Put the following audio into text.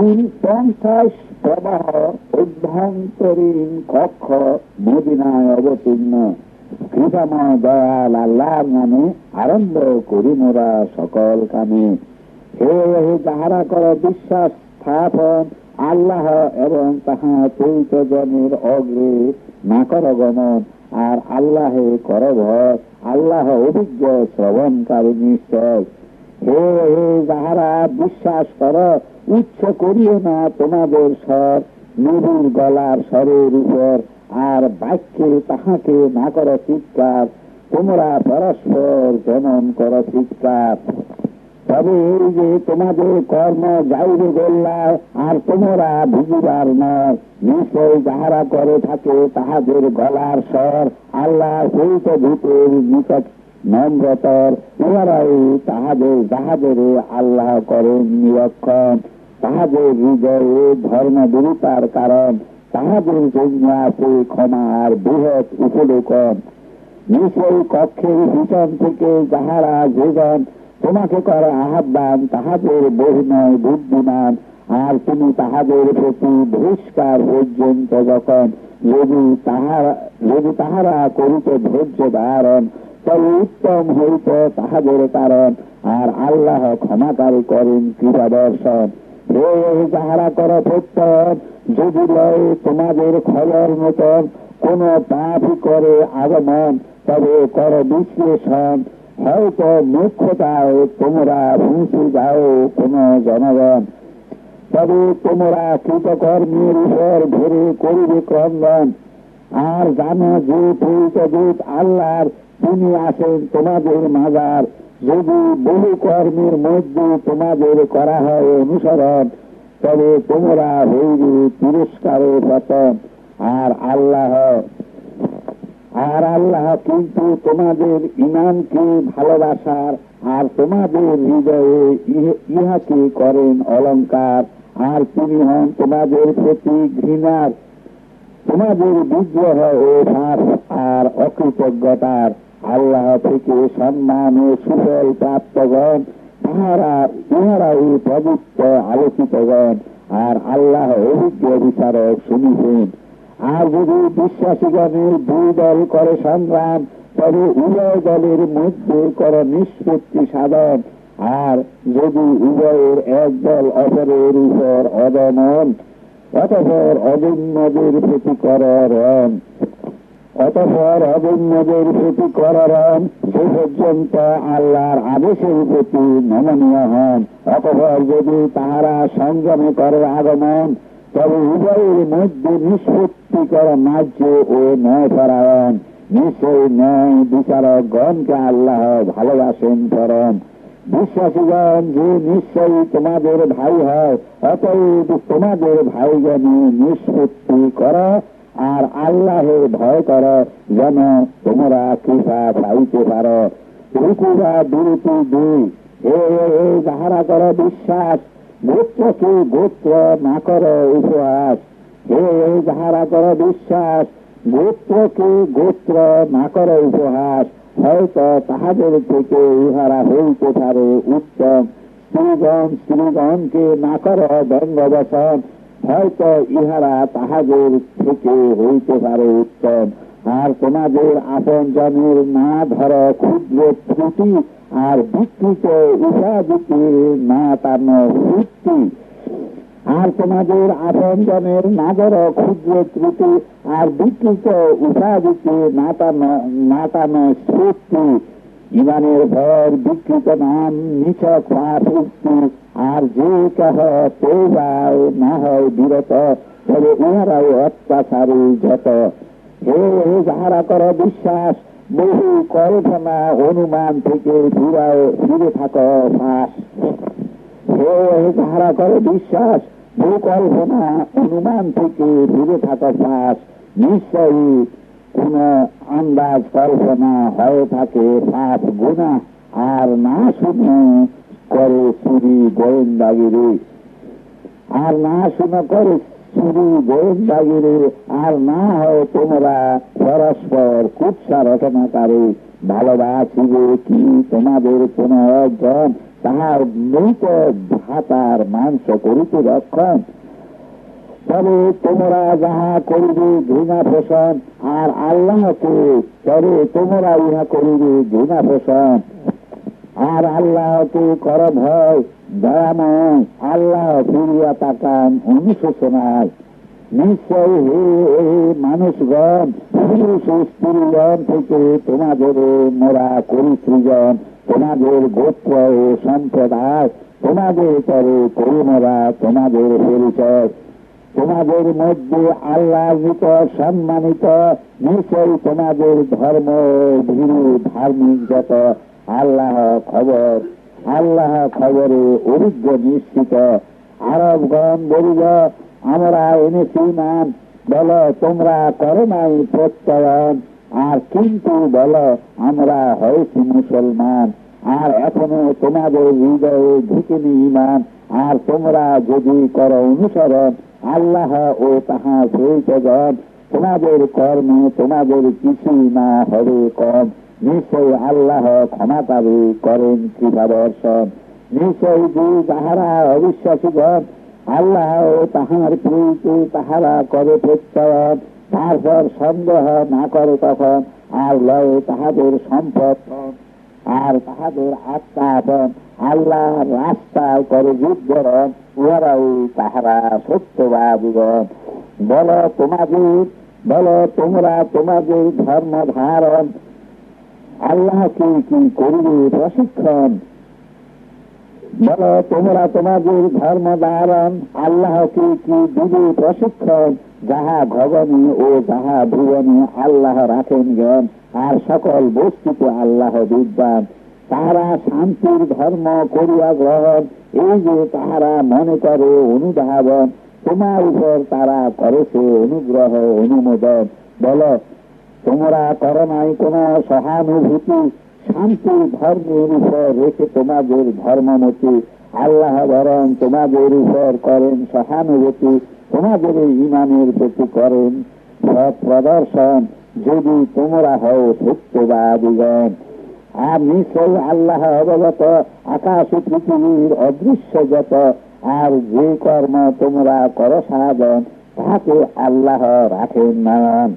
পঞ্চাশ প্রবাহ অভ্যন্তরীণ কক্ষ মদিনায় অবতীর্ণ। কৃপাময় দয়াল আল্লাহর নামে আরম্ভ করি মোরা সকল কামে হে হে যাহারা কর বিশ্বাস স্থাপন, আল্লাহ এবং তাহা চৈতজনের অগ্রে না কর গমন আর আল্লাহে কর ভয় আল্লাহ অভিজ্ঞ শ্রবণকারী নিশ্চয়। যাহারা বিশ্বাস কর, উচ্চ করিও না তোমাদের স্বর। নদীর গলার স্বরের উপর আর বাক্যে তাহাকে না কর চিৎকার, তোমরা পরস্পর যেমন কর চিৎকার। তবে এই যে তোমাদের কর্ম যাইবে গোল্লা, আর তোমরা বুঝিবার নয়, নিশ্চয় যাহারা করে থাকে তাহাদের গলার স্বর আল্লাহ সহিত ভূতের নিকট নম্রতর ইহারাই তাহাদের যাহাদের আল্লাহ করেন নিরক্ষণ, তাহাদের হৃদয়ে ধর্ম বিরুতার কারণ, তাহাদের জন্য আছে ক্ষমার বৃহৎ উপলোকন। নিশ্চয় কক্ষের পিছন থেকে যাহারা যেজন তোমাকে করে আহ্বান তাহাদের বহু নয় বুদ্ধিমান, আর তুমি তাহাদের প্রতি বহিষ্কার পর্যন্ত যখন, যদি তাহারা যদি তাহারা করিতে ধৈর্য ধারণ তবে উত্তম হইত তাহাদের কারণ, আর আল্লাহ ক্ষমাকারী করেন কৃপা দর্শন হে যাহারা কর প্রত্যয় যদি লয় তোমাদের খবর মতন কোন পাপই করে আগমন, তবে কর বিশ্লেষণ। হয়তো মুখ্যতায় তোমরা পৌঁছে যাও কোন জনগণ। তবে তোমরা কৃতকর্মের উপর ধরে করিবে ক্রন্দন। আর জানো যে পরিচদূত আল্লাহর তিনি আসেন তোমাদের মাজার। যদি বহু কর্মের মধ্যে তোমাদের করা হয় অনুসরণ, তবে তোমরা হইবে তিরস্কারের পতন। আর আল্লাহ আর আল্লাহ কিন্তু তোমাদের ইমানকে ভালোবাসার, আর তোমাদের হৃদয়ে ইহাকে করেন অলঙ্কার আর তিনি হন তোমাদের প্রতি ঘৃণার। তোমাদের বিদ্রোহ ও ফাঁস আর অকৃতজ্ঞতার। আল্লাহ থেকে সম্মান ও সুফল প্রাপ্তগণ তাহারা ইহারাই পবিত্র আলোচিতগণ আর আল্লাহ অভিজ্ঞ বিচারক শুনিছেন। আর যদি বিশ্বাসীগণের দুই দল করে সংগ্রাম, তবে উভয় দলের মধ্যে কর নিষ্পত্তি সাধন। আর যদি উভয়ের এক দল অপরের উপর অদমন, অতপর অদন্যদের প্রতি করণ অতপর অদন্যদের প্রতি করণ সে পর্যন্ত আল্লাহর আদেশের প্রতি নমনীয় হন। অতপর যদি তাহারা সংযমে করে আগমন, তবে উভয়ের মধ্যে নিষ্পত্তি করা ন্যায্য ও ন্যায় পরায়ণ। নিশ্চয় ন্যায় বিচারক গণকে আল্লাহ ভালোবাসেন পরম। বিশ্বাসীগণ, যে নিশ্চয়ই তোমাদের ভাই হয়, অতএব তোমাদের ভাইগণে নিষ্পত্তি কর। আর আল্লাহের ভয় কর, যেন তোমরা কৃপা পাইতে পারো। রুকুরা বিরতি দুই। এ যাহারা কর বিশ্বাস গোত্রকে গোত্র না কর উপহাস। হে যাহারা কর বিশ্বাস গোত্রকে গোত্র না কর উপহাস। হয়তো তাহাদের থেকে ইহারা হইতে পারে উত্তম। স্ত্রীগণ, স্ত্রীগণকে না কর দণ্ডবসন হয়তো ইহারা তাহাদের থেকে হইতে পারে উত্তম। আর তোমাদের আপন জনের না ধর ক্ষুদ্র ত্রুটি আর বিকৃত উপাধিকে না টানো সৃষ্টি আর তোমাদের আপনজনের না ধর ক্ষুদ্র ত্রুটি আর বিকৃত উপাধিকে না টানো না টানো সৃষ্টি ইমানের ভর বিকৃত নাম উক্তি আর যে কাহ তৌবাও না হয় বিরত, তবে ইহারাই অত্যাচারী যত। হে যাহারা কর বিশ্বাস, বহু কল্পনা অনুমান থেকে ফিরাও ফিরে থাকো ফাঁস হে যাহারা করে বিশ্বাস, বহু কল্পনা অনুমান থেকে ফিরে থাক ফাঁস নিশ্চয়ই কোন আন্দাজ কল্পনা হয়ে থাকে পাপ গুণা, আর না শুনে করে চুরি গোয়েন্দাগিরি। আর না শুনে করে চুরি গোয়েন্দাগিরি, আর না হয় তোমরা পরস্পর কুৎসা রচনাকারী ভালোবাসিবে কি তোমাদের কোন একজন তাহার মৃত ভাতার মাংস করিতে রক্ষণ? তবে তোমরা যাহা করিবে ঘৃণা পোষণ, আর আল্লাহকে তবে তোমরা ইহা করিবে ঘৃণা পোষণ। আর আল্লাহকে কর ভয় দয়াময় আল্লাহ ফিরিয়া তাকান অনুশোচনায় নিশ্চয় হে মানুষগণ, পুরুষ স্ত্রীগণ থেকে তোমাদের মোরা করি সৃজন তোমাদের গোত্র ও সম্প্রদায়, তোমাদের পরে করি মোরা তোমাদের পরিচয়। তোমাদের মধ্যে আল্লাহ নিকট সম্মানিত, নিশ্চয়ই তোমাদের ধর্ম ভীরু ধার্মিক যত আল্লাহ খবর, আল্লাহ খবরে অভিজ্ঞ নিশ্চিত। আরবগণ বলিল, আমরা এনেছি নাম, বল তোমরা করো নাই প্রত্যয়ন, আর কিন্তু বল আমরা হয়েছি মুসলমান, আর এখনও তোমাদের হৃদয়ে ঢুকেনি ইমান আর তোমরা যদি করো অনুসরণ, আল্লাহ ও তাহা সহিতগণ তোমাদের কর্মে তোমাদের কিছুই না হবে কম। নিশ্চয় আল্লাহ ক্ষমা পাবে করেন কৃপা বর্ষণ নিশ্চয় যে তাহারা অবিশ্বাসীগণ আল্লাহ ও তাহার প্রীতি তাহারা করে প্রত্যয়ন। তারপর সন্দেহ না করে তখন, আর লয় তাহাদের সম্পদ আর তাহাদের আত্মাপন আল্লাহ রাস্তায় করে যুদ্ধরণ উহারাও তাহারা সত্যবাদীগণ বল তোমাদের বল তোমরা তোমাদের ধর্ম ধারণ আল্লাহকে কি করবে প্রশিক্ষণ? বল তোমরা তোমাদের ধর্ম ধারণ আল্লাহকে কি দিবে প্রশিক্ষণ? যাহা ভবনে ও যাহা ভুবনে আল্লাহ রাখেন জ্ঞান আর সকল বস্তুতে আল্লাহ বিদ্যান তাহারা শান্তির ধর্ম করিয়া গ্রহণ, এই যে তাহারা মনে করে অনুধাবন, তোমার উপর তারা করেছে অনুগ্রহ, অনুমোদন। বল, তোমরা করো নাই কোন সহানুভূতি, শান্তি ধর্মের উপর রেখে তোমাদের ধর্মমতি, আল্লাহ বরং তোমাদের উপর করেন সহানুভূতি, তোমাদের ইমানের প্রতি করেন সৎ প্রদর্শন, যদি তোমরা হও সত্যবাদীগণ। আর নিশ্চয় আল্লাহ অবগত আকাশ পৃথিবীর অদৃশ্য যত, আর যে কর্ম তোমরা করো সাধন তাহাকে আল্লাহ রাখেন নয়ন